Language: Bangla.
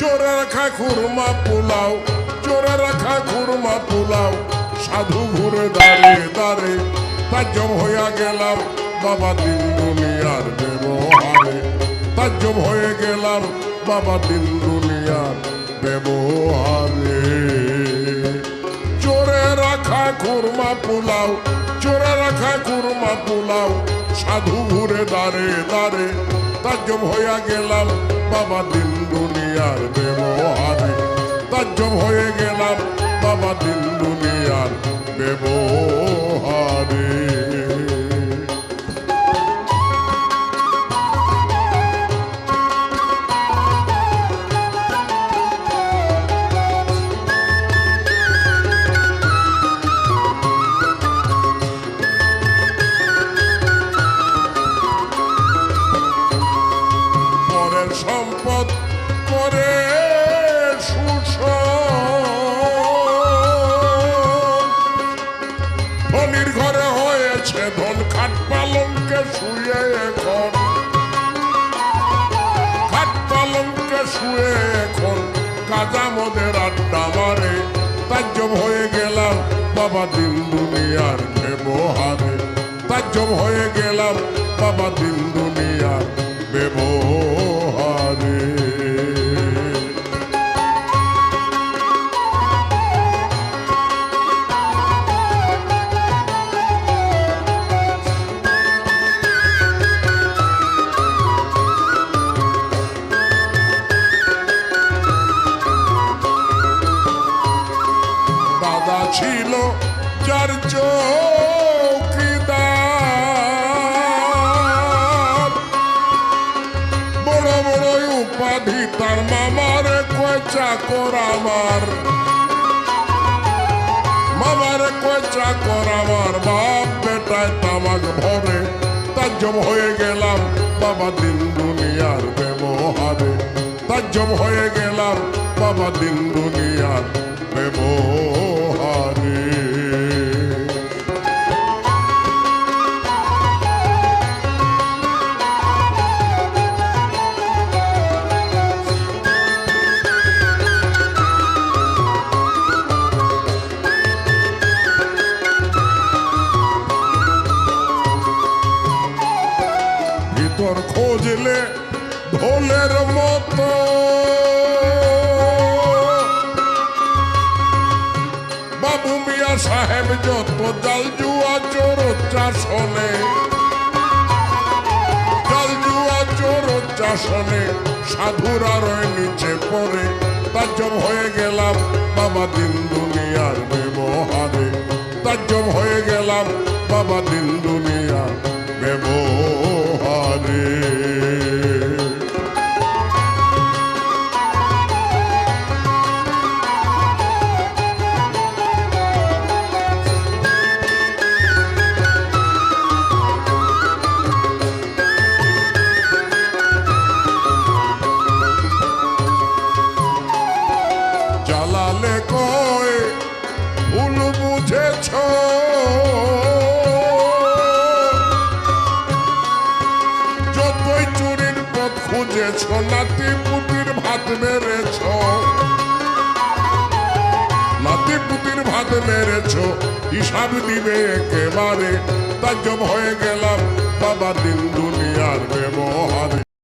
চোরে রাখা খুরমা পোলাও চোরে রাখা খুরমা পোলাও। সাধু ঘুরে দাঁড়িয়ে দাঁড়ে তাজ্জব হইয়া গেলাম বাবা দিন দুনিয়ার ব্যবহারে। তাজ্জব হয়ে গেলাম বাবা দিন দুনিয়ার ব্যবহারে। চোরে রাখা খুরমা পোলাও চোরে রাখা খুরমা পোলাও। সাধু ঘুরে দাঁড়ে দাঁড়ে তাজ্জব হইয়া গেলাম বাবা দিন দুনিয়ার ব্যবহারে তাজ্জব হয়ে গেলাম বাবা দিন দুনিয়ার ব্যবহারে সম্পদ ঘরে হয়েছে খাট শুয়ে এখন। খাট শুয়ে এখন। কাজা মদের হয়ে গেলাম বাবা দিন দুনিয়ার ব্যবহারে তাজ্জব হয়ে গেলাম বাবা দিন ছিল যার চৌকিদার বড় বড় উপাধি তার মামার কয় চাকর আমার মামার কয় চাকর আমার বাপ বেটায় তামাক ভরে। তাজ্জব হয়ে গেলাম বাবা দিন দুনিয়ার ব্যবহারে। তাজ্জব হয়ে গেলাম বাবা দিন দুনিয়ার খোঁজলে ঢোলের মতো। বাবু মিয়া সাহেব যত জাল জুয়া চোর চাষনে জাল জুয়া চোর চাষনে সাধুরা রয়ে নিচে পড়ে। তাজ্জব হয়ে গেলাম বাবা দিন দুনিয়ার ব্যবহারে। তাজ্জব হয়ে গেলাম বাবা দিন দুনিয়ার ব্যবহারে। জ্বালালে কয় ভুল বুঝেছ? খুঁজেছ নাতি পুতির ভাত মেরেছ। নাতি পুতির ভাত মেরেছ, হিসাব দিবে একেবারে। তাজব হয়ে গেলাম বাবা দিন দুনিয়ার ব্যবহারে।